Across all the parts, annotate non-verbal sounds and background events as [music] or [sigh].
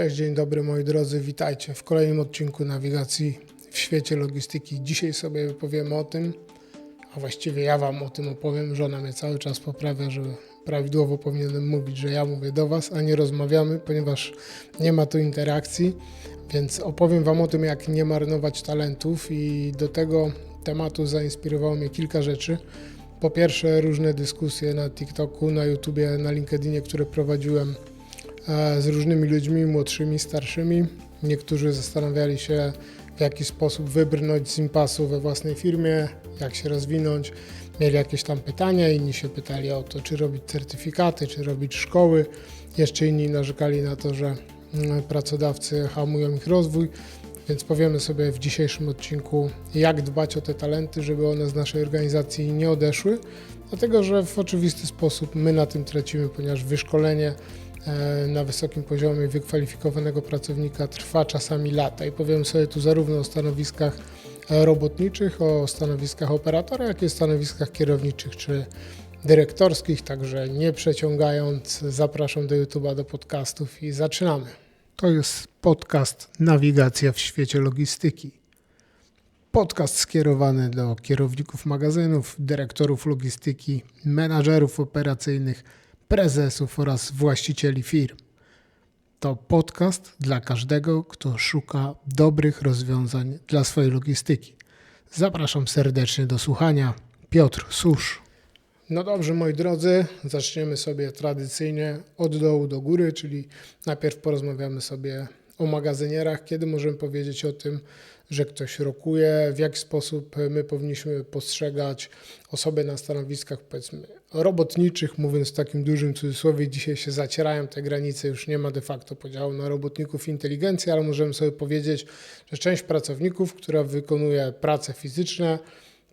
Cześć, dzień dobry moi drodzy, witajcie w kolejnym odcinku nawigacji w świecie logistyki. Dzisiaj sobie powiemy o tym, a właściwie ja Wam o tym opowiem. Żona mnie cały czas poprawia, że prawidłowo powinienem mówić, że ja mówię do Was, a nie rozmawiamy, ponieważ nie ma tu interakcji. Więc opowiem Wam o tym, jak nie marnować talentów, i do tego tematu zainspirowało mnie kilka rzeczy. Po pierwsze, różne dyskusje na TikToku, na YouTubie, na LinkedInie, które prowadziłem z różnymi ludźmi, młodszymi, starszymi. Niektórzy zastanawiali się, w jaki sposób wybrnąć z impasu we własnej firmie, jak się rozwinąć. Mieli jakieś tam pytania, inni się pytali o to, czy robić certyfikaty, czy robić szkoły. Jeszcze inni narzekali na to, że mm, pracodawcy hamują ich rozwój. Więc powiemy sobie w dzisiejszym odcinku, jak dbać o te talenty, żeby one z naszej organizacji nie odeszły, dlatego że w oczywisty sposób my na tym tracimy, ponieważ wyszkolenie e, na wysokim poziomie wykwalifikowanego pracownika trwa czasami lata. I powiem sobie tu zarówno o stanowiskach e, robotniczych, o stanowiskach operatora, jak i stanowiskach kierowniczych czy dyrektorskich. Także nie przeciągając, zapraszam do YouTube'a, do podcastów i zaczynamy. To jest podcast Nawigacja w świecie logistyki. Podcast skierowany do kierowników magazynów, dyrektorów logistyki, menadżerów operacyjnych, prezesów oraz właścicieli firm. To podcast dla każdego, kto szuka dobrych rozwiązań dla swojej logistyki. Zapraszam serdecznie do słuchania. Piotr Susz. No dobrze, moi drodzy, zaczniemy sobie tradycyjnie od dołu do góry, czyli najpierw porozmawiamy sobie o magazynierach, kiedy możemy powiedzieć o tym, że ktoś rokuje, w jaki sposób my powinniśmy postrzegać osoby na stanowiskach, powiedzmy, robotniczych, mówiąc w takim dużym cudzysłowie, dzisiaj się zacierają te granice, już nie ma de facto podziału na robotników i inteligencję, ale możemy sobie powiedzieć, że część pracowników, która wykonuje prace fizyczne,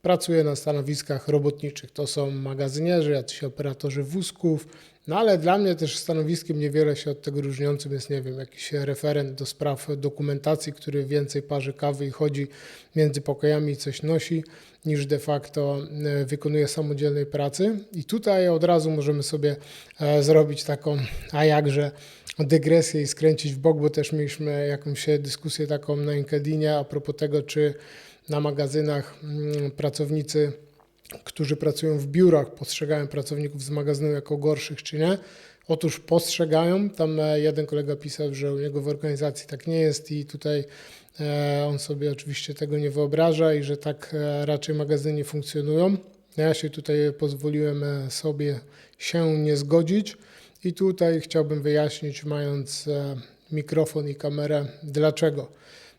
pracuje na stanowiskach robotniczych. To są magazynierzy, jacyś operatorzy wózków, no ale dla mnie też stanowiskiem niewiele się od tego różniącym jest, nie wiem, jakiś referent do spraw dokumentacji, który więcej parzy kawy i chodzi między pokojami i coś nosi, niż de facto e, wykonuje samodzielnej pracy. I tutaj od razu możemy sobie e, zrobić taką, a jakże, dygresję i skręcić w bok, bo też mieliśmy jakąś dyskusję taką na LinkedInie a propos tego, czy na magazynach mm, pracownicy, którzy pracują w biurach, postrzegają pracowników z magazynu jako gorszych, czy nie? Otóż postrzegają. Tam e, jeden kolega pisał, że u niego w organizacji tak nie jest i tutaj e, on sobie oczywiście tego nie wyobraża i że tak e, raczej magazyny funkcjonują. Ja się tutaj pozwoliłem sobie się nie zgodzić i tutaj chciałbym wyjaśnić, mając mikrofon i kamerę, dlaczego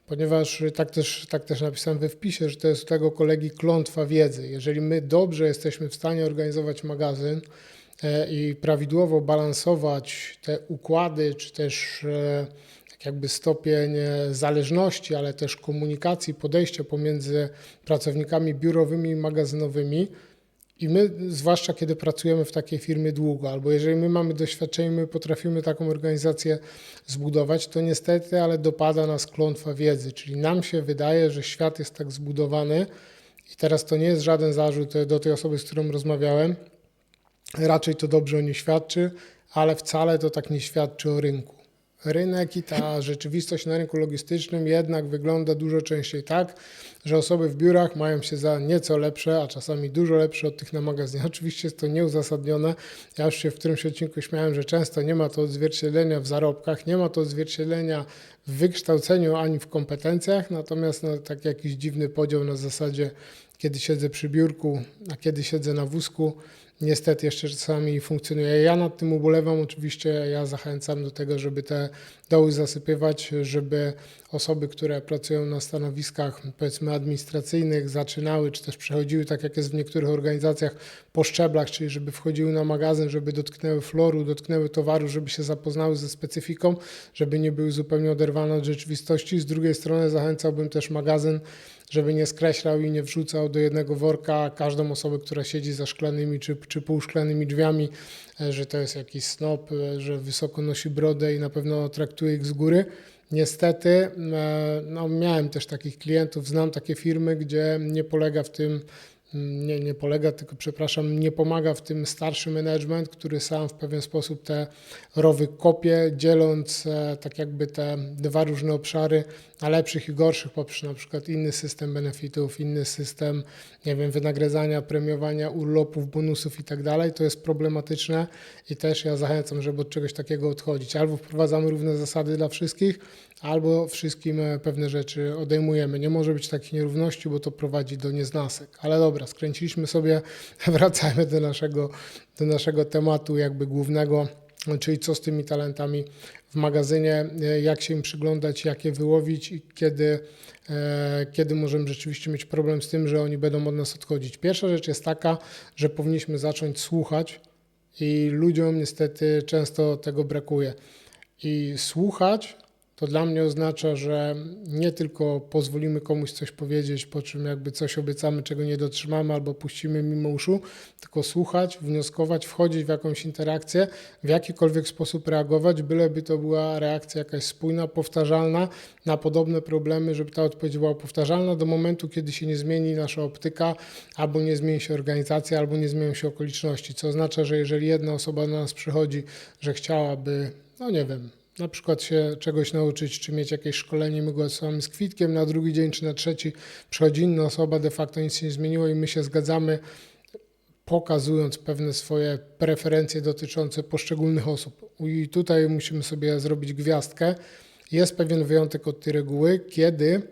ponieważ tak też, tak też napisałem we wpisie, że to jest u tego kolegi klątwa wiedzy. Jeżeli my dobrze jesteśmy w stanie organizować magazyn e, i prawidłowo balansować te układy, czy też e, tak jakby stopień e, zależności, ale też komunikacji, podejścia pomiędzy pracownikami biurowymi i magazynowymi, i my, zwłaszcza kiedy pracujemy w takiej firmie długo, albo jeżeli my mamy doświadczenie, my potrafimy taką organizację zbudować, to niestety, ale dopada nas klątwa wiedzy, czyli nam się wydaje, że świat jest tak zbudowany i teraz to nie jest żaden zarzut do tej osoby, z którą rozmawiałem, raczej to dobrze o niej świadczy, ale wcale to tak nie świadczy o rynku rynek i ta rzeczywistość na rynku logistycznym jednak wygląda dużo częściej tak, że osoby w biurach mają się za nieco lepsze, a czasami dużo lepsze od tych na magazynach. [laughs] Oczywiście jest to nieuzasadnione. Ja już się w którymś odcinku śmiałem, że często nie ma to odzwierciedlenia w zarobkach, nie ma to odzwierciedlenia w wykształceniu ani w kompetencjach, natomiast no, tak jakiś dziwny podział na zasadzie, kiedy siedzę przy biurku, a kiedy siedzę na wózku, niestety jeszcze czasami funkcjonuje. Ja nad tym ubolewam, oczywiście ja zachęcam do tego, żeby te doły zasypywać, żeby osoby, które pracują na stanowiskach powiedzmy administracyjnych zaczynały, czy też przechodziły, tak jak jest w niektórych organizacjach, po szczeblach, czyli żeby wchodziły na magazyn, żeby dotknęły floru, dotknęły towaru, żeby się zapoznały ze specyfiką, żeby nie były zupełnie oderwane od rzeczywistości. Z drugiej strony zachęcałbym też magazyn, żeby nie skreślał i nie wrzucał do jednego worka każdą osobę, która siedzi za szklanymi czy, czy półszklanymi drzwiami, e, że to jest jakiś snop, e, że wysoko nosi brodę i na pewno traktuje ich z góry. Niestety, e, no, miałem też takich klientów, znam takie firmy, gdzie nie polega w tym nie, nie polega, tylko przepraszam, nie pomaga w tym starszy management, który sam w pewien sposób te rowy kopie, dzieląc e, tak jakby te dwa różne obszary na lepszych i gorszych poprzez na przykład inny system benefitów, inny system, nie wiem, wynagradzania, premiowania, urlopów, bonusów i tak dalej. To jest problematyczne i też ja zachęcam, żeby od czegoś takiego odchodzić. Albo wprowadzamy równe zasady dla wszystkich, albo wszystkim e, pewne rzeczy odejmujemy. Nie może być takich nierówności, bo to prowadzi do nieznasek. Ale dobra, skręciliśmy sobie, [laughs] wracajmy do naszego, do naszego tematu jakby głównego, czyli co z tymi talentami w magazynie, e, jak się im przyglądać, jak je wyłowić i kiedy, e, kiedy możemy rzeczywiście mieć problem z tym, że oni będą od nas odchodzić. Pierwsza rzecz jest taka, że powinniśmy zacząć słuchać i ludziom niestety często tego brakuje. I słuchać to dla mnie oznacza, że nie tylko pozwolimy komuś coś powiedzieć, po czym jakby coś obiecamy, czego nie dotrzymamy, albo puścimy mimo uszu, tylko słuchać, wnioskować, wchodzić w jakąś interakcję, w jakikolwiek sposób reagować, byleby to była reakcja jakaś spójna, powtarzalna na podobne problemy, żeby ta odpowiedź była powtarzalna do momentu, kiedy się nie zmieni nasza optyka, albo nie zmieni się organizacja, albo nie zmienią się okoliczności. Co oznacza, że jeżeli jedna osoba do nas przychodzi, że chciałaby, no nie wiem, na przykład się czegoś nauczyć, czy mieć jakieś szkolenie, my głosujemy z kwitkiem, na drugi dzień czy na trzeci przychodzi inna osoba, de facto nic się nie zmieniło i my się zgadzamy, pokazując pewne swoje preferencje dotyczące poszczególnych osób. I tutaj musimy sobie zrobić gwiazdkę. Jest pewien wyjątek od tej reguły, kiedy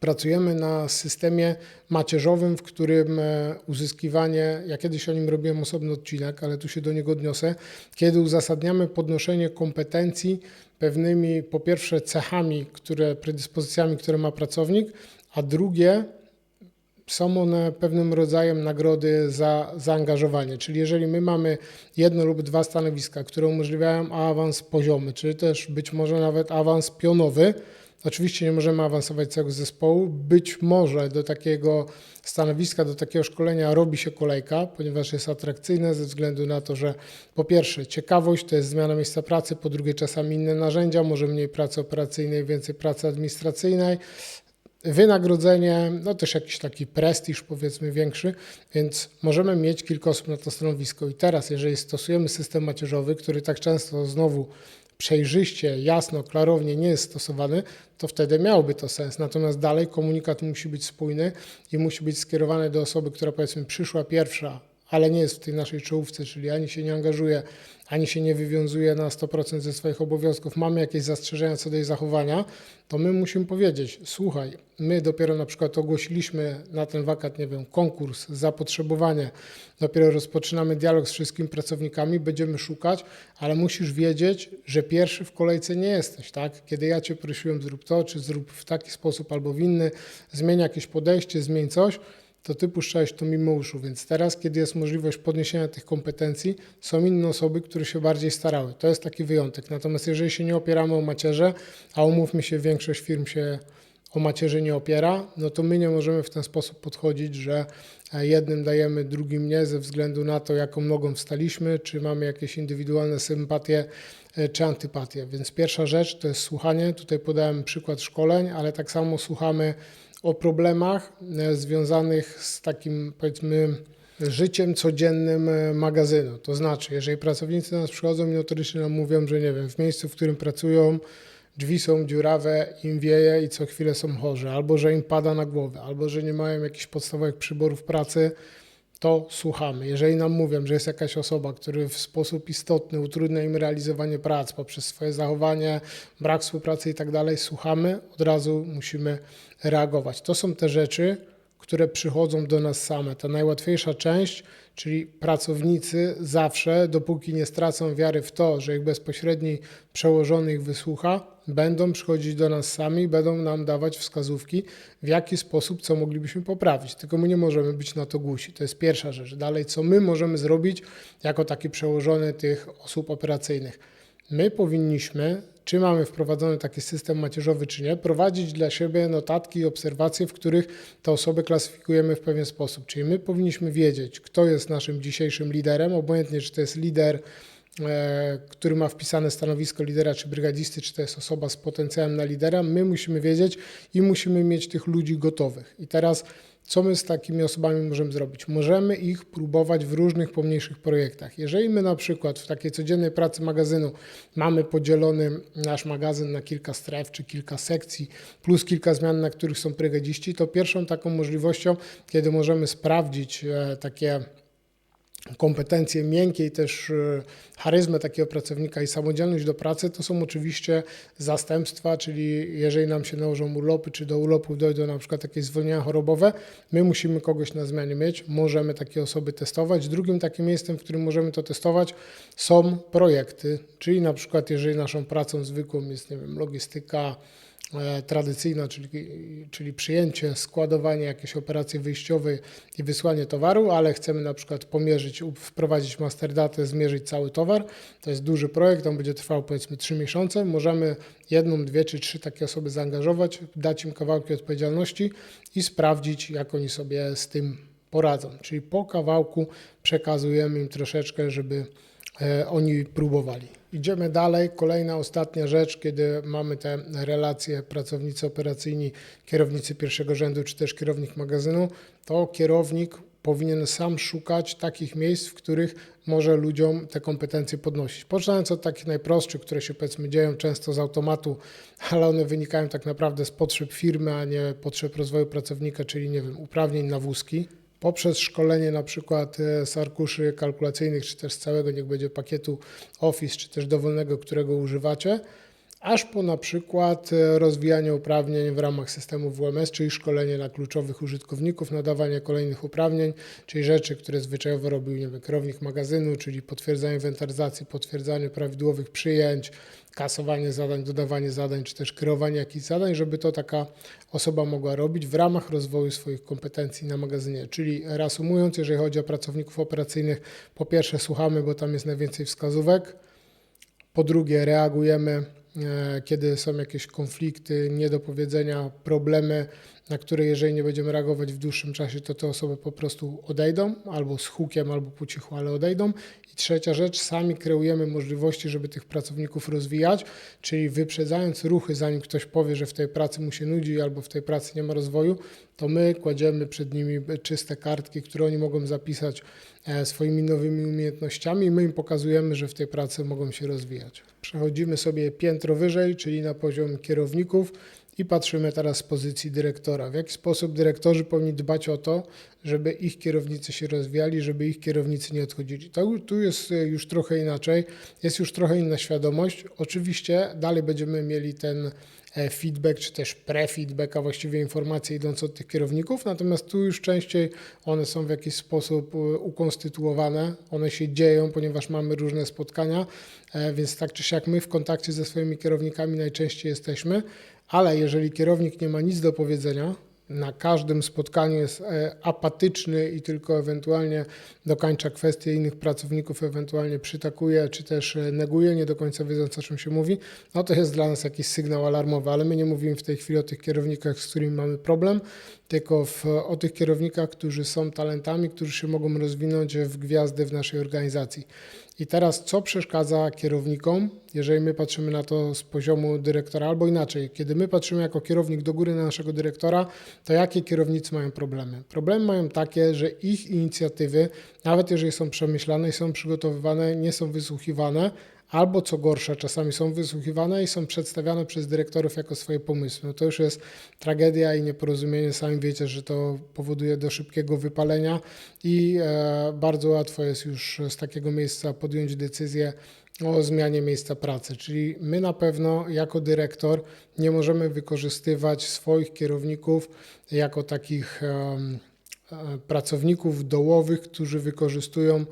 pracujemy na systemie macierzowym, w którym e, uzyskiwanie, ja kiedyś o nim robiłem osobny odcinek, ale tu się do niego odniosę, kiedy uzasadniamy podnoszenie kompetencji pewnymi, po pierwsze, cechami, które, predyspozycjami, które ma pracownik, a drugie, są one pewnym rodzajem nagrody za zaangażowanie. Czyli jeżeli my mamy jedno lub dwa stanowiska, które umożliwiają awans poziomy, czy też być może nawet awans pionowy, Oczywiście nie możemy awansować całego zespołu. Być może do takiego stanowiska, do takiego szkolenia robi się kolejka, ponieważ jest atrakcyjne ze względu na to, że po pierwsze ciekawość to jest zmiana miejsca pracy, po drugie czasami inne narzędzia, może mniej pracy operacyjnej, więcej pracy administracyjnej. Wynagrodzenie, no też jakiś taki prestiż powiedzmy większy, więc możemy mieć kilka osób na to stanowisko. I teraz, jeżeli stosujemy system macierzowy, który tak często znowu przejrzyście, jasno, klarownie nie jest stosowany, to wtedy miałby to sens. Natomiast dalej komunikat musi być spójny i musi być skierowany do osoby, która powiedzmy przyszła pierwsza, ale nie jest w tej naszej czołówce, czyli ani się nie angażuje, ani się nie wywiązuje na 100% ze swoich obowiązków, mamy jakieś zastrzeżenia co do jej zachowania, to my musimy powiedzieć, słuchaj, my dopiero na przykład ogłosiliśmy na ten wakat, nie wiem, konkurs, zapotrzebowanie, dopiero rozpoczynamy dialog z wszystkimi pracownikami, będziemy szukać, ale musisz wiedzieć, że pierwszy w kolejce nie jesteś, tak? Kiedy ja Cię prosiłem, zrób to, czy zrób w taki sposób albo w inny, zmień jakieś podejście, zmień coś, to ty puszczałeś to mimo uszu, więc teraz, kiedy jest możliwość podniesienia tych kompetencji, są inne osoby, które się bardziej starały. To jest taki wyjątek. Natomiast jeżeli się nie opieramy o macierze, a umówmy się, większość firm się o macierzy nie opiera, no to my nie możemy w ten sposób podchodzić, że jednym dajemy, drugim nie, ze względu na to, jaką nogą wstaliśmy, czy mamy jakieś indywidualne sympatie, e, czy antypatie. Więc pierwsza rzecz to jest słuchanie. Tutaj podałem przykład szkoleń, ale tak samo słuchamy o problemach e, związanych z takim, powiedzmy, życiem codziennym e, magazynu. To znaczy, jeżeli pracownicy do nas przychodzą i notorycznie nam mówią, że nie wiem, w miejscu, w którym pracują, drzwi są dziurawe, im wieje i co chwilę są chorzy, albo że im pada na głowę, albo że nie mają jakichś podstawowych przyborów pracy, to słuchamy. Jeżeli nam mówią, że jest jakaś osoba, która w sposób istotny utrudnia im realizowanie prac poprzez swoje zachowanie, brak współpracy i tak dalej, słuchamy, od razu musimy reagować. To są te rzeczy, które przychodzą do nas same. Ta najłatwiejsza część, czyli pracownicy zawsze, dopóki nie stracą wiary w to, że ich bezpośredni przełożony ich wysłucha, będą przychodzić do nas sami, będą nam dawać wskazówki, w jaki sposób, co moglibyśmy poprawić. Tylko my nie możemy być na to głusi. To jest pierwsza rzecz. Dalej, co my możemy zrobić jako taki przełożony tych osób operacyjnych. My powinniśmy czy mamy wprowadzony taki system macierzowy, czy nie, prowadzić dla siebie notatki i obserwacje, w których te osoby klasyfikujemy w pewien sposób. Czyli my powinniśmy wiedzieć, kto jest naszym dzisiejszym liderem, obojętnie czy to jest lider, e, który ma wpisane stanowisko lidera czy brygadisty, czy to jest osoba z potencjałem na lidera, my musimy wiedzieć i musimy mieć tych ludzi gotowych. I teraz Co my z takimi osobami możemy zrobić? Możemy ich próbować w różnych pomniejszych projektach. Jeżeli my na przykład w takiej codziennej pracy magazynu mamy podzielony nasz magazyn na kilka stref czy kilka sekcji, plus kilka zmian, na których są brygadziści, to pierwszą taką możliwością, kiedy możemy sprawdzić e, takie kompetencje miękkie i też e, charyzmę takiego pracownika i samodzielność do pracy, to są oczywiście zastępstwa, czyli jeżeli nam się nałożą urlopy, czy do urlopów dojdą na przykład jakieś zwolnienia chorobowe, my musimy kogoś na zmianie mieć, możemy takie osoby testować. Drugim takim miejscem, w którym możemy to testować są projekty, czyli na przykład jeżeli naszą pracą zwykłą jest, nie wiem, logistyka, tradycyjna, czyli, czyli przyjęcie, składowanie jakiejś operacji wyjściowej i wysłanie towaru, ale chcemy na przykład pomierzyć, wprowadzić master datę, zmierzyć cały towar. To jest duży projekt, on będzie trwał powiedzmy 3 miesiące. Możemy jedną, dwie czy trzy takie osoby zaangażować, dać im kawałki odpowiedzialności i sprawdzić, jak oni sobie z tym poradzą. Czyli po kawałku przekazujemy im troszeczkę, żeby e, oni próbowali. Idziemy dalej. Kolejna, ostatnia rzecz, kiedy mamy te relacje pracownicy operacyjni, kierownicy pierwszego rzędu, czy też kierownik magazynu, to kierownik powinien sam szukać takich miejsc, w których może ludziom te kompetencje podnosić. Poczynając od takich najprostszych, które się powiedzmy dzieją często z automatu, [laughs] ale one wynikają tak naprawdę z potrzeb firmy, a nie potrzeb rozwoju pracownika, czyli nie wiem, uprawnień na wózki poprzez szkolenie na przykład e, z arkuszy kalkulacyjnych, czy też z całego, niech będzie pakietu Office, czy też dowolnego, którego używacie, aż po na przykład e, rozwijanie uprawnień w ramach systemu WMS, czyli szkolenie dla kluczowych użytkowników, nadawanie kolejnych uprawnień, czyli rzeczy, które zwyczajowo robił nie wiem, kierownik magazynu, czyli potwierdzanie inwentaryzacji, potwierdzanie prawidłowych przyjęć, kasowanie zadań, dodawanie zadań, czy też kierowanie jakichś zadań, żeby to taka osoba mogła robić w ramach rozwoju swoich kompetencji na magazynie. Czyli reasumując, jeżeli chodzi o pracowników operacyjnych, po pierwsze słuchamy, bo tam jest najwięcej wskazówek, po drugie reagujemy, kiedy są jakieś konflikty, niedopowiedzenia, problemy, na które jeżeli nie będziemy reagować w dłuższym czasie, to te osoby po prostu odejdą, albo z hukiem, albo po cichu, ale odejdą. I trzecia rzecz, sami kreujemy możliwości, żeby tych pracowników rozwijać, czyli wyprzedzając ruchy, zanim ktoś powie, że w tej pracy mu się nudzi albo w tej pracy nie ma rozwoju, to my kładziemy przed nimi czyste kartki, które oni mogą zapisać e, swoimi nowymi umiejętnościami i my im pokazujemy, że w tej pracy mogą się rozwijać. Przechodzimy sobie piętro wyżej, czyli na poziom kierowników i patrzymy teraz z pozycji dyrektora. W jaki sposób dyrektorzy powinni dbać o to, żeby ich kierownicy się rozwijali, żeby ich kierownicy nie odchodzili. To, tu jest e, już trochę inaczej, jest już trochę inna świadomość. Oczywiście dalej będziemy mieli ten e, feedback, czy też pre-feedback, a właściwie informacje idące od tych kierowników, natomiast tu już częściej one są w jakiś sposób e, ukonstytuowane, one się dzieją, ponieważ mamy różne spotkania, e, więc tak czy siak my w kontakcie ze swoimi kierownikami najczęściej jesteśmy, ale jeżeli kierownik nie ma nic do powiedzenia, na każdym spotkaniu jest e, apatyczny i tylko ewentualnie dokańcza kwestie innych pracowników, ewentualnie przytakuje, czy też e, neguje, nie do końca wiedząc o czym się mówi, no to jest dla nas jakiś sygnał alarmowy, ale my nie mówimy w tej chwili o tych kierownikach, z którymi mamy problem, tylko w, o tych kierownikach, którzy są talentami, którzy się mogą rozwinąć w gwiazdy w naszej organizacji. I teraz, co przeszkadza kierownikom, jeżeli my patrzymy na to z poziomu dyrektora, albo inaczej, kiedy my patrzymy jako kierownik do góry na naszego dyrektora, to jakie kierownicy mają problemy? Problemy mają takie, że ich inicjatywy, nawet jeżeli są przemyślane i są przygotowywane, nie są wysłuchiwane, albo co gorsza, czasami są wysłuchiwane i są przedstawiane przez dyrektorów jako swoje pomysły. No to już jest tragedia i nieporozumienie. Sami wiecie, że to powoduje do szybkiego wypalenia i e, bardzo łatwo jest już z takiego miejsca podjąć decyzję o zmianie miejsca pracy. Czyli my na pewno jako dyrektor nie możemy wykorzystywać swoich kierowników jako takich e, pracowników dołowych, którzy wykorzystują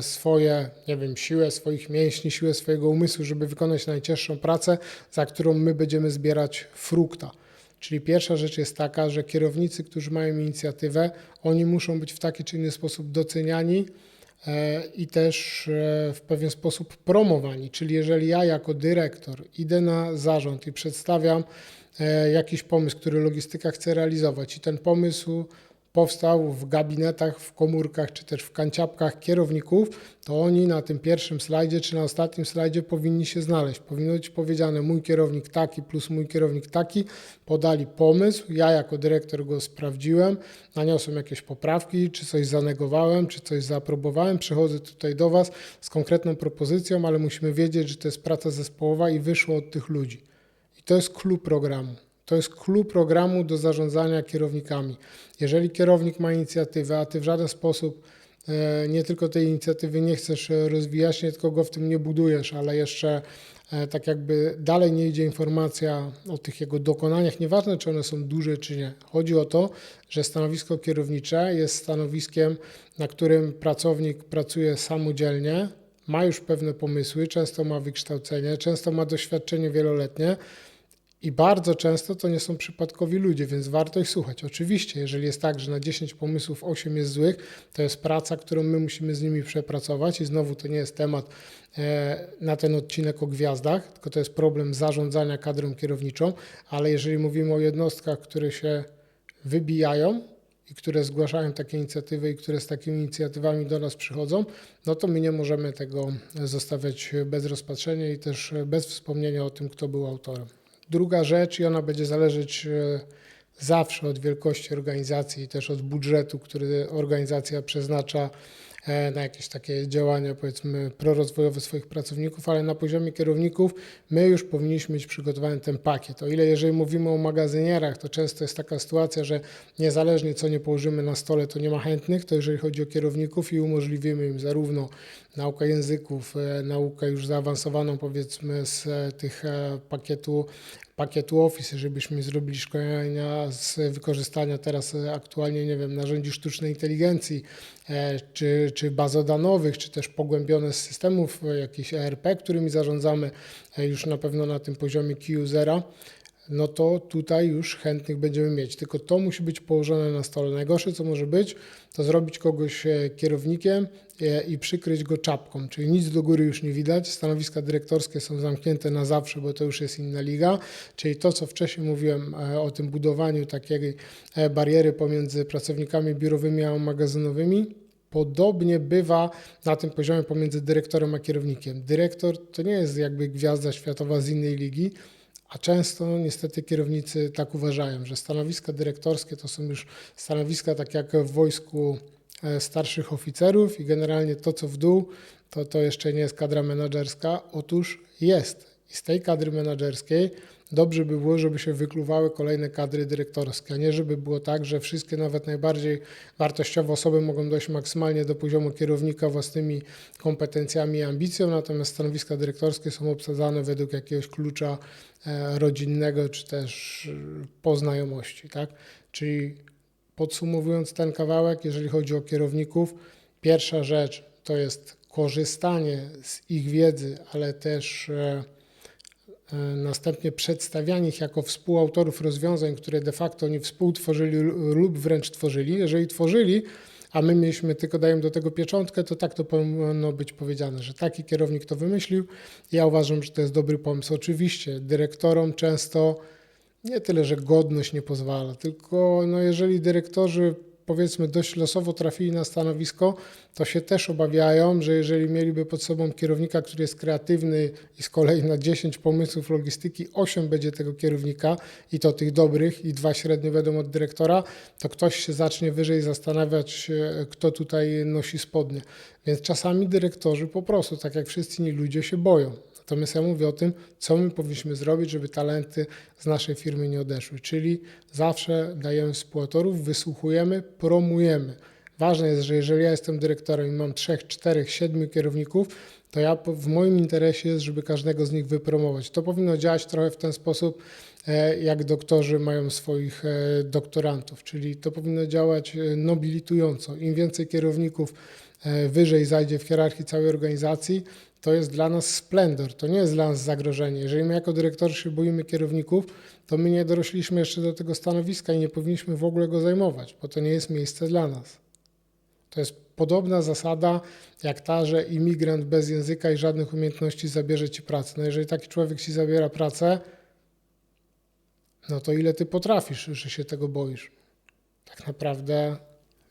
swoje, nie wiem, siłę swoich mięśni, siłę swojego umysłu, żeby wykonać najcięższą pracę, za którą my będziemy zbierać frukta. Czyli pierwsza rzecz jest taka, że kierownicy, którzy mają inicjatywę, oni muszą być w taki czy inny sposób doceniani e, i też e, w pewien sposób promowani. Czyli jeżeli ja jako dyrektor idę na zarząd i przedstawiam e, jakiś pomysł, który logistyka chce realizować i ten pomysł powstał w gabinetach, w komórkach czy też w kanciapkach kierowników, to oni na tym pierwszym slajdzie czy na ostatnim slajdzie powinni się znaleźć. Powinno być powiedziane mój kierownik taki plus mój kierownik taki, podali pomysł, ja jako dyrektor go sprawdziłem, naniosłem jakieś poprawki, czy coś zanegowałem, czy coś zaaprobowałem, przychodzę tutaj do Was z konkretną propozycją, ale musimy wiedzieć, że to jest praca zespołowa i wyszło od tych ludzi. I to jest klub programu. To jest klub programu do zarządzania kierownikami. Jeżeli kierownik ma inicjatywę, a ty w żaden sposób e, nie tylko tej inicjatywy nie chcesz e, rozwijać, nie tylko go w tym nie budujesz, ale jeszcze e, tak jakby dalej nie idzie informacja o tych jego dokonaniach, nieważne czy one są duże czy nie. Chodzi o to, że stanowisko kierownicze jest stanowiskiem, na którym pracownik pracuje samodzielnie, ma już pewne pomysły, często ma wykształcenie, często ma doświadczenie wieloletnie. I bardzo często to nie są przypadkowi ludzie, więc warto ich słuchać. Oczywiście, jeżeli jest tak, że na 10 pomysłów 8 jest złych, to jest praca, którą my musimy z nimi przepracować i znowu to nie jest temat e, na ten odcinek o gwiazdach, tylko to jest problem zarządzania kadrą kierowniczą, ale jeżeli mówimy o jednostkach, które się wybijają i które zgłaszają takie inicjatywy i które z takimi inicjatywami do nas przychodzą, no to my nie możemy tego zostawiać bez rozpatrzenia i też bez wspomnienia o tym, kto był autorem. Druga rzecz, i ona będzie zależeć e, zawsze od wielkości organizacji i też od budżetu, który organizacja przeznacza na jakieś takie działania, powiedzmy, prorozwojowe swoich pracowników, ale na poziomie kierowników my już powinniśmy mieć przygotowany ten pakiet. O ile jeżeli mówimy o magazynierach, to często jest taka sytuacja, że niezależnie co nie położymy na stole, to nie ma chętnych, to jeżeli chodzi o kierowników i umożliwimy im zarówno naukę języków, e, naukę już zaawansowaną powiedzmy z e, tych e, pakietu, pakietu Office, żebyśmy zrobili szkolenia z wykorzystania teraz aktualnie, nie wiem, narzędzi sztucznej inteligencji, czy, czy bazodanowych, czy też pogłębione z systemów jakichś ERP, którymi zarządzamy już na pewno na tym poziomie key usera no to tutaj już chętnych będziemy mieć. Tylko to musi być położone na stole. Najgorsze, co może być, to zrobić kogoś e, kierownikiem e, i przykryć go czapką, czyli nic do góry już nie widać. Stanowiska dyrektorskie są zamknięte na zawsze, bo to już jest inna liga. Czyli to, co wcześniej mówiłem e, o tym budowaniu takiej bariery pomiędzy pracownikami biurowymi a magazynowymi, Podobnie bywa na tym poziomie pomiędzy dyrektorem a kierownikiem. Dyrektor to nie jest jakby gwiazda światowa z innej ligi, a często niestety kierownicy tak uważają, że stanowiska dyrektorskie to są już stanowiska tak jak w wojsku e, starszych oficerów i generalnie to, co w dół, to, to jeszcze nie jest kadra menedżerska. Otóż jest. I z tej kadry menedżerskiej dobrze by było, żeby się wykluwały kolejne kadry dyrektorskie, a nie żeby było tak, że wszystkie nawet najbardziej wartościowe osoby mogą dojść maksymalnie do poziomu kierownika własnymi kompetencjami i ambicją, natomiast stanowiska dyrektorskie są obsadzane według jakiegoś klucza e, rodzinnego czy też e, poznajomości, tak? Czyli podsumowując ten kawałek, jeżeli chodzi o kierowników, pierwsza rzecz to jest korzystanie z ich wiedzy, ale też e, następnie przedstawianie ich jako współautorów rozwiązań, które de facto oni współtworzyli lub wręcz tworzyli. Jeżeli tworzyli, a my mieliśmy tylko dajem do tego pieczątkę, to tak to powinno być powiedziane, że taki kierownik to wymyślił. Ja uważam, że to jest dobry pomysł. Oczywiście dyrektorom często nie tyle, że godność nie pozwala, tylko no jeżeli dyrektorzy powiedzmy dość losowo trafili na stanowisko, to się też obawiają, że jeżeli mieliby pod sobą kierownika, który jest kreatywny i z kolei na 10 pomysłów logistyki 8 będzie tego kierownika i to tych dobrych i dwa średnie będą od dyrektora, to ktoś się zacznie wyżej zastanawiać, e, kto tutaj nosi spodnie. Więc czasami dyrektorzy po prostu, tak jak wszyscy inni ludzie, się boją. Natomiast ja mówię o tym, co my powinniśmy zrobić, żeby talenty z naszej firmy nie odeszły. Czyli zawsze dajemy współautorów, wysłuchujemy, promujemy. Ważne jest, że jeżeli ja jestem dyrektorem i mam trzech, czterech, siedmiu kierowników, to ja w moim interesie jest, żeby każdego z nich wypromować. To powinno działać trochę w ten sposób, e, jak doktorzy mają swoich e, doktorantów, czyli to powinno działać e, nobilitująco. Im więcej kierowników wyżej zajdzie w hierarchii całej organizacji, to jest dla nas splendor, to nie jest dla nas zagrożenie. Jeżeli my jako dyrektorzy się boimy kierowników, to my nie dorośliśmy jeszcze do tego stanowiska i nie powinniśmy w ogóle go zajmować, bo to nie jest miejsce dla nas. To jest podobna zasada jak ta, że imigrant bez języka i żadnych umiejętności zabierze ci pracę. No jeżeli taki człowiek ci zabiera pracę, no to ile ty potrafisz, że się tego boisz? tak naprawdę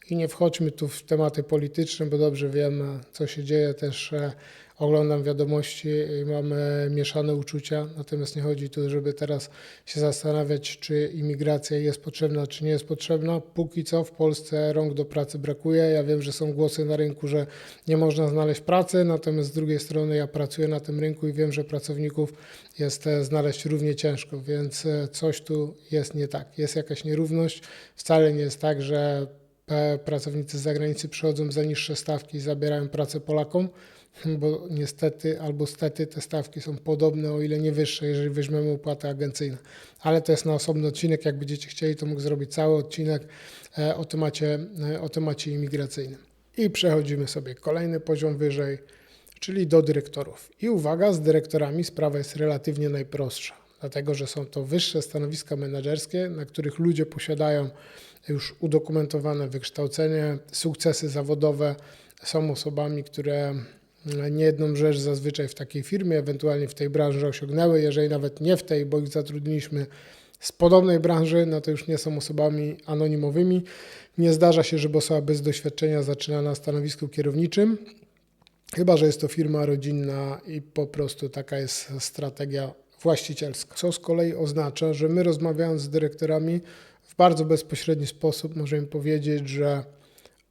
i nie wchodźmy tu w tematy polityczne, bo dobrze wiemy, co się dzieje. Też e, oglądam wiadomości i mamy mieszane uczucia. Natomiast nie chodzi tu, żeby teraz się zastanawiać, czy imigracja jest potrzebna, czy nie jest potrzebna. Póki co w Polsce rąk do pracy brakuje. Ja wiem, że są głosy na rynku, że nie można znaleźć pracy, natomiast z drugiej strony ja pracuję na tym rynku i wiem, że pracowników jest e, znaleźć równie ciężko, więc e, coś tu jest nie tak. Jest jakaś nierówność. Wcale nie jest tak, że pracownicy z zagranicy przychodzą za niższe stawki i zabierają pracę Polakom, [laughs] bo niestety albo stety te stawki są podobne, o ile nie wyższe, jeżeli weźmiemy opłaty agencyjne. Ale to jest na osobny odcinek. Jak będziecie chcieli, to mógł zrobić cały odcinek e, o temacie, e, o temacie imigracyjnym. I przechodzimy sobie kolejny poziom wyżej, czyli do dyrektorów. I uwaga, z dyrektorami sprawa jest relatywnie najprostsza, dlatego że są to wyższe stanowiska menedżerskie, na których ludzie posiadają już udokumentowane wykształcenie, sukcesy zawodowe, są osobami, które nie jedną rzecz zazwyczaj w takiej firmie, ewentualnie w tej branży osiągnęły, jeżeli nawet nie w tej, bo ich zatrudniliśmy z podobnej branży, no to już nie są osobami anonimowymi. Nie zdarza się, żeby osoba bez doświadczenia zaczyna na stanowisku kierowniczym, chyba że jest to firma rodzinna i po prostu taka jest strategia właścicielska. Co z kolei oznacza, że my rozmawiając z dyrektorami w bardzo bezpośredni sposób możemy powiedzieć, że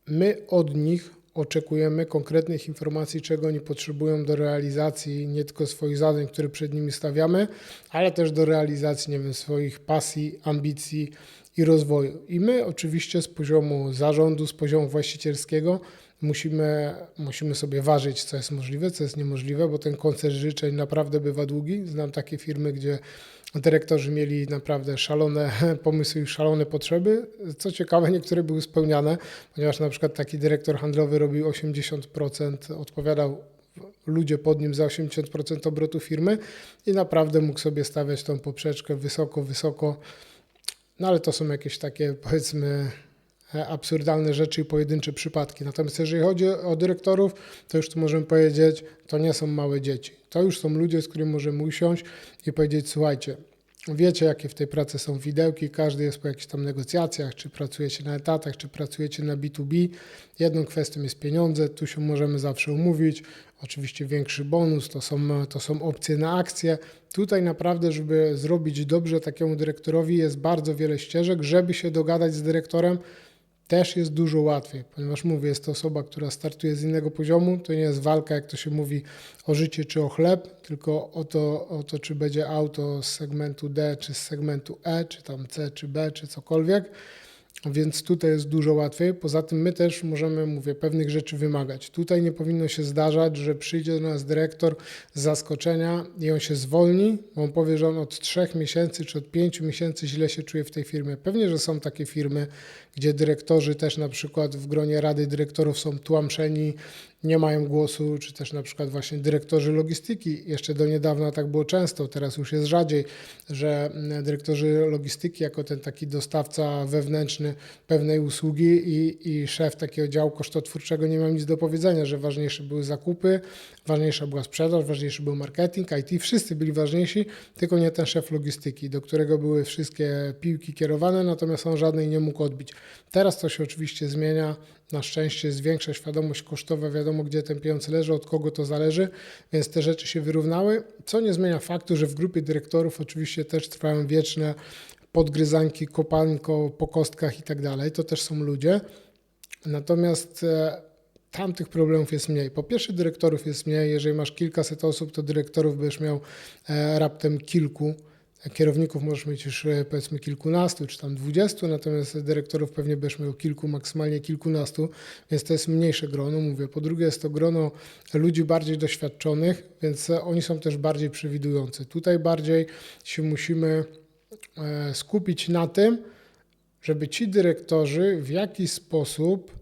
my od nich oczekujemy konkretnych informacji, czego oni potrzebują do realizacji nie tylko swoich zadań, które przed nimi stawiamy, ale też do realizacji nie wiem, swoich pasji, ambicji i rozwoju. I my oczywiście z poziomu zarządu, z poziomu właścicielskiego musimy, musimy sobie ważyć, co jest możliwe, co jest niemożliwe, bo ten koncert życzeń naprawdę bywa długi. Znam takie firmy, gdzie dyrektorzy mieli naprawdę szalone [laughs] pomysły i szalone potrzeby. Co ciekawe, niektóre były spełniane, ponieważ na przykład taki dyrektor handlowy robił 80%, odpowiadał ludzie pod nim za 80% obrotu firmy i naprawdę mógł sobie stawiać tą poprzeczkę wysoko, wysoko. No ale to są jakieś takie powiedzmy absurdalne rzeczy i pojedyncze przypadki. Natomiast jeżeli chodzi o dyrektorów, to już tu możemy powiedzieć, to nie są małe dzieci. To już są ludzie, z którymi możemy usiąść i powiedzieć, słuchajcie, wiecie jakie w tej pracy są widełki, każdy jest po jakichś tam negocjacjach, czy pracujecie na etatach, czy pracujecie na B2B. Jedną kwestią jest pieniądze, tu się możemy zawsze umówić. Oczywiście większy bonus, to są, to są opcje na akcje. Tutaj naprawdę, żeby zrobić dobrze takiemu dyrektorowi jest bardzo wiele ścieżek, żeby się dogadać z dyrektorem, też jest dużo łatwiej, ponieważ mówię, jest to osoba, która startuje z innego poziomu. To nie jest walka, jak to się mówi, o życie czy o chleb, tylko o to, o to czy będzie auto z segmentu D, czy z segmentu E, czy tam C, czy B, czy cokolwiek. Więc tutaj jest dużo łatwiej. Poza tym my też możemy, mówię, pewnych rzeczy wymagać. Tutaj nie powinno się zdarzać, że przyjdzie do nas dyrektor z zaskoczenia i on się zwolni, bo on powie, że on od trzech miesięcy czy od pięciu miesięcy źle się czuje w tej firmie. Pewnie, że są takie firmy, gdzie dyrektorzy też na przykład w gronie rady dyrektorów są tłamszeni, nie mają głosu, czy też na przykład właśnie dyrektorzy logistyki. Jeszcze do niedawna tak było często, teraz już jest rzadziej, że mm, dyrektorzy logistyki jako ten taki dostawca wewnętrzny pewnej usługi i, i szef takiego działu kosztotwórczego nie miał nic do powiedzenia, że ważniejsze były zakupy, ważniejsza była sprzedaż, ważniejszy był marketing, IT, wszyscy byli ważniejsi, tylko nie ten szef logistyki, do którego były wszystkie piłki kierowane, natomiast on żadnej nie mógł odbić. Teraz to się oczywiście zmienia, na szczęście jest większa świadomość kosztowa, wiadomo gdzie ten pieniądz leży, od kogo to zależy, więc te rzeczy się wyrównały, co nie zmienia faktu, że w grupie dyrektorów oczywiście też trwają wieczne podgryzanki, kopanko po kostkach i tak dalej, to też są ludzie. Natomiast e, tam tych problemów jest mniej. Po pierwsze, dyrektorów jest mniej. Jeżeli masz kilkaset osób, to dyrektorów będziesz miał e, raptem kilku. Kierowników możesz mieć już e, powiedzmy kilkunastu czy tam dwudziestu, natomiast dyrektorów pewnie będziesz miał kilku, maksymalnie kilkunastu, więc to jest mniejsze grono, mówię. Po drugie jest to grono ludzi bardziej doświadczonych, więc oni są też bardziej przewidujący. Tutaj bardziej się musimy e, skupić na tym, żeby ci dyrektorzy w jakiś sposób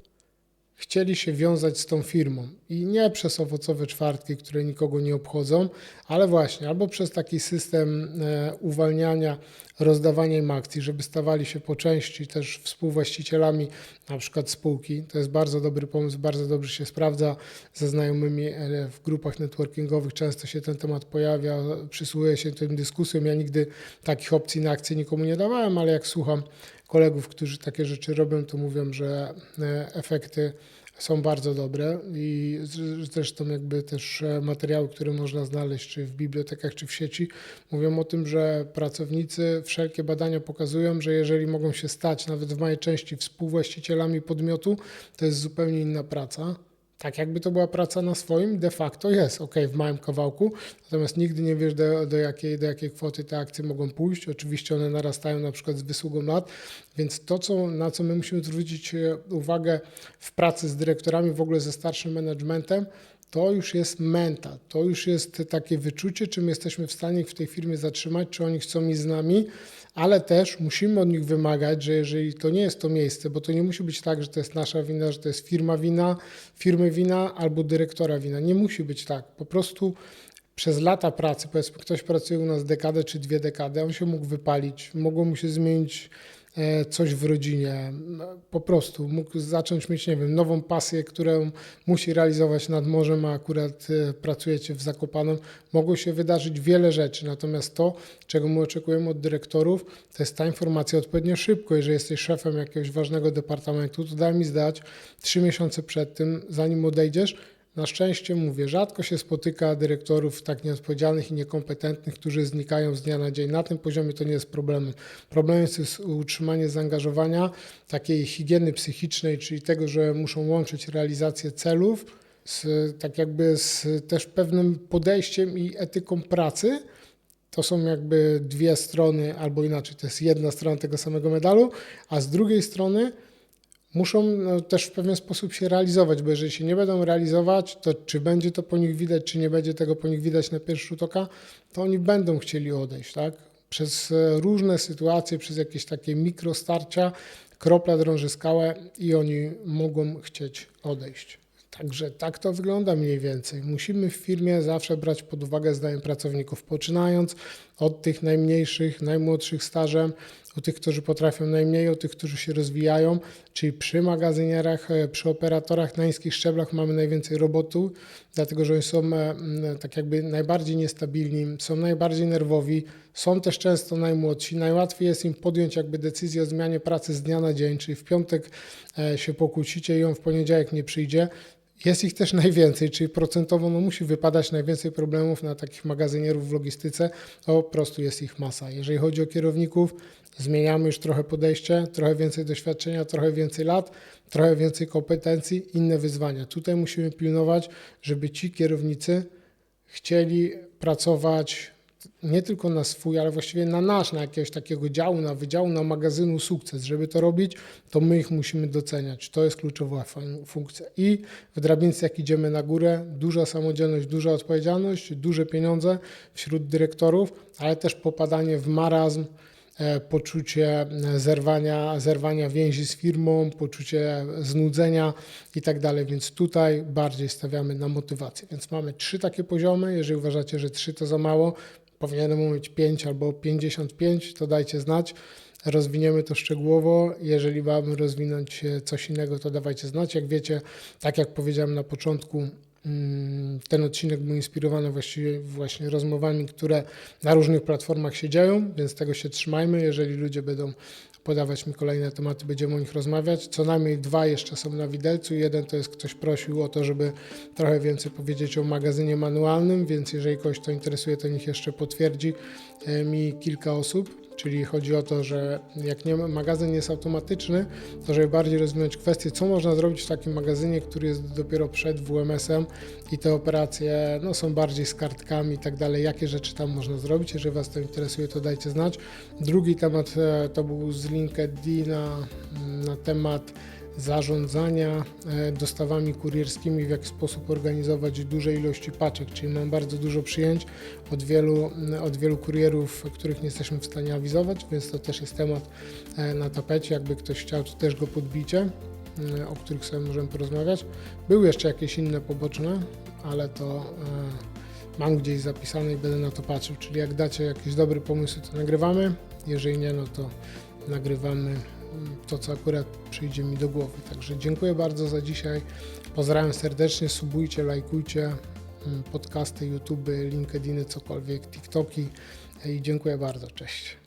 chcieli się wiązać z tą firmą. I nie przez owocowe czwartki, które nikogo nie obchodzą, ale właśnie albo przez taki system e, uwalniania, rozdawania im akcji, żeby stawali się po części też współwłaścicielami na przykład spółki. To jest bardzo dobry pomysł, bardzo dobrze się sprawdza ze znajomymi e, w grupach networkingowych. Często się ten temat pojawia, przysłuchuję się tym dyskusjom. Ja nigdy takich opcji na akcje nikomu nie dawałem, ale jak słucham kolegów, którzy takie rzeczy robią, to mówią, że e, efekty są bardzo dobre i zresztą jakby też e, materiały, które można znaleźć czy w bibliotekach, czy w sieci, mówią o tym, że pracownicy, wszelkie badania pokazują, że jeżeli mogą się stać nawet w małej części współwłaścicielami podmiotu, to jest zupełnie inna praca. Tak jakby to była praca na swoim, de facto jest, ok, w małym kawałku, natomiast nigdy nie wiesz do, do, jakiej, do jakiej kwoty te akcje mogą pójść. Oczywiście one narastają na przykład z wysługą lat, więc to, co, na co my musimy zwrócić e, uwagę w pracy z dyrektorami, w ogóle ze starszym managementem, to już jest menta, to już jest takie wyczucie, czy my jesteśmy w stanie w tej firmie zatrzymać, czy oni chcą iść z nami, ale też musimy od nich wymagać, że jeżeli to nie jest to miejsce, bo to nie musi być tak, że to jest nasza wina, że to jest firma wina, firmy wina albo dyrektora wina. Nie musi być tak. Po prostu przez lata pracy, powiedzmy, ktoś pracuje u nas dekadę czy dwie dekady, on się mógł wypalić, mogło mu się zmienić coś w rodzinie, po prostu mógł zacząć mieć, nie wiem, nową pasję, którą musi realizować nad morzem, a akurat e, pracujecie w Zakopanem. Mogło się wydarzyć wiele rzeczy, natomiast to, czego my oczekujemy od dyrektorów, to jest ta informacja odpowiednio szybko. Jeżeli jesteś szefem jakiegoś ważnego departamentu, to daj mi zdać trzy miesiące przed tym, zanim odejdziesz, na szczęście mówię, rzadko się spotyka dyrektorów tak nieodpowiedzialnych i niekompetentnych, którzy znikają z dnia na dzień. Na tym poziomie to nie jest problemem. Problemem jest utrzymanie zaangażowania, takiej higieny psychicznej, czyli tego, że muszą łączyć realizację celów z tak jakby z też pewnym podejściem i etyką pracy. To są jakby dwie strony, albo inaczej, to jest jedna strona tego samego medalu, a z drugiej strony muszą no, też w pewien sposób się realizować, bo jeżeli się nie będą realizować, to czy będzie to po nich widać, czy nie będzie tego po nich widać na pierwszy rzut oka, to oni będą chcieli odejść, tak? Przez e, różne sytuacje, przez jakieś takie mikrostarcia, kropla drąży skałę i oni mogą chcieć odejść. Także tak to wygląda mniej więcej. Musimy w firmie zawsze brać pod uwagę zdanie pracowników, poczynając od tych najmniejszych, najmłodszych stażem, od tych, którzy potrafią najmniej, od tych, którzy się rozwijają, czyli przy magazynierach, e, przy operatorach na niskich szczeblach mamy najwięcej robotu, dlatego że oni są e, tak jakby najbardziej niestabilni, są najbardziej nerwowi, są też często najmłodsi. Najłatwiej jest im podjąć jakby decyzję o zmianie pracy z dnia na dzień, czyli w piątek e, się pokłócicie i on w poniedziałek nie przyjdzie. Jest ich też [laughs] najwięcej, czyli procentowo no, musi wypadać najwięcej problemów na takich magazynierów w logistyce, to po prostu jest ich masa. Jeżeli chodzi o kierowników, zmieniamy już trochę podejście, trochę więcej doświadczenia, trochę więcej lat, trochę więcej kompetencji, inne wyzwania. Tutaj musimy pilnować, żeby ci kierownicy chcieli pracować nie tylko na swój, ale właściwie na nasz, na jakiegoś takiego działu, na wydziału, na magazynu sukces. Żeby to robić, to my ich musimy doceniać. To jest kluczowa fun- funkcja. I w drabince, jak idziemy na górę, duża samodzielność, duża odpowiedzialność, duże pieniądze wśród dyrektorów, ale też popadanie w marazm, e, poczucie e, zerwania, zerwania więzi z firmą, poczucie znudzenia i tak dalej. Więc tutaj bardziej stawiamy na motywację. Więc mamy trzy takie poziomy. Jeżeli uważacie, że trzy to za mało, powinienem mieć 5 albo 55, to dajcie znać. Rozwiniemy to szczegółowo. Jeżeli mamy rozwinąć coś innego, to dawajcie znać. Jak wiecie, tak jak powiedziałem na początku, mm, ten odcinek był inspirowany właściwie właśnie rozmowami, które na różnych platformach się dzieją, więc tego się trzymajmy. Jeżeli ludzie będą podawać mi kolejne tematy, będziemy o nich rozmawiać. Co najmniej dwa jeszcze są na widelcu. Jeden to jest ktoś prosił o to, żeby trochę więcej powiedzieć o magazynie manualnym, więc jeżeli kogoś to interesuje, to niech jeszcze potwierdzi e, mi kilka osób. Czyli chodzi o to, że jak nie, magazyn jest automatyczny, to żeby bardziej rozwinąć kwestię, co można zrobić w takim magazynie, który jest dopiero przed WMS-em i te operacje no, są bardziej z kartkami i tak dalej, jakie rzeczy tam można zrobić. Jeżeli Was to interesuje, to dajcie znać. Drugi temat e, to był z LinkedIna mm, na temat zarządzania e, dostawami kurierskimi, w jaki sposób organizować duże ilości paczek, czyli mam bardzo dużo przyjęć od wielu, od wielu kurierów, których nie jesteśmy w stanie awizować, więc to też jest temat e, na tapecie, jakby ktoś chciał, to też go podbicie. o których sobie możemy porozmawiać. Były jeszcze jakieś inne poboczne, ale to e, mam gdzieś zapisane i będę na to patrzył. Czyli jak dacie jakieś dobre pomysły, to nagrywamy. Jeżeli nie, no to nagrywamy to, co akurat przyjdzie mi do głowy. Także dziękuję bardzo za dzisiaj. Pozdrawiam serdecznie, subujcie, lajkujcie mm, podcasty, YouTube, LinkedIny, cokolwiek, TikToki i dziękuję bardzo. Cześć.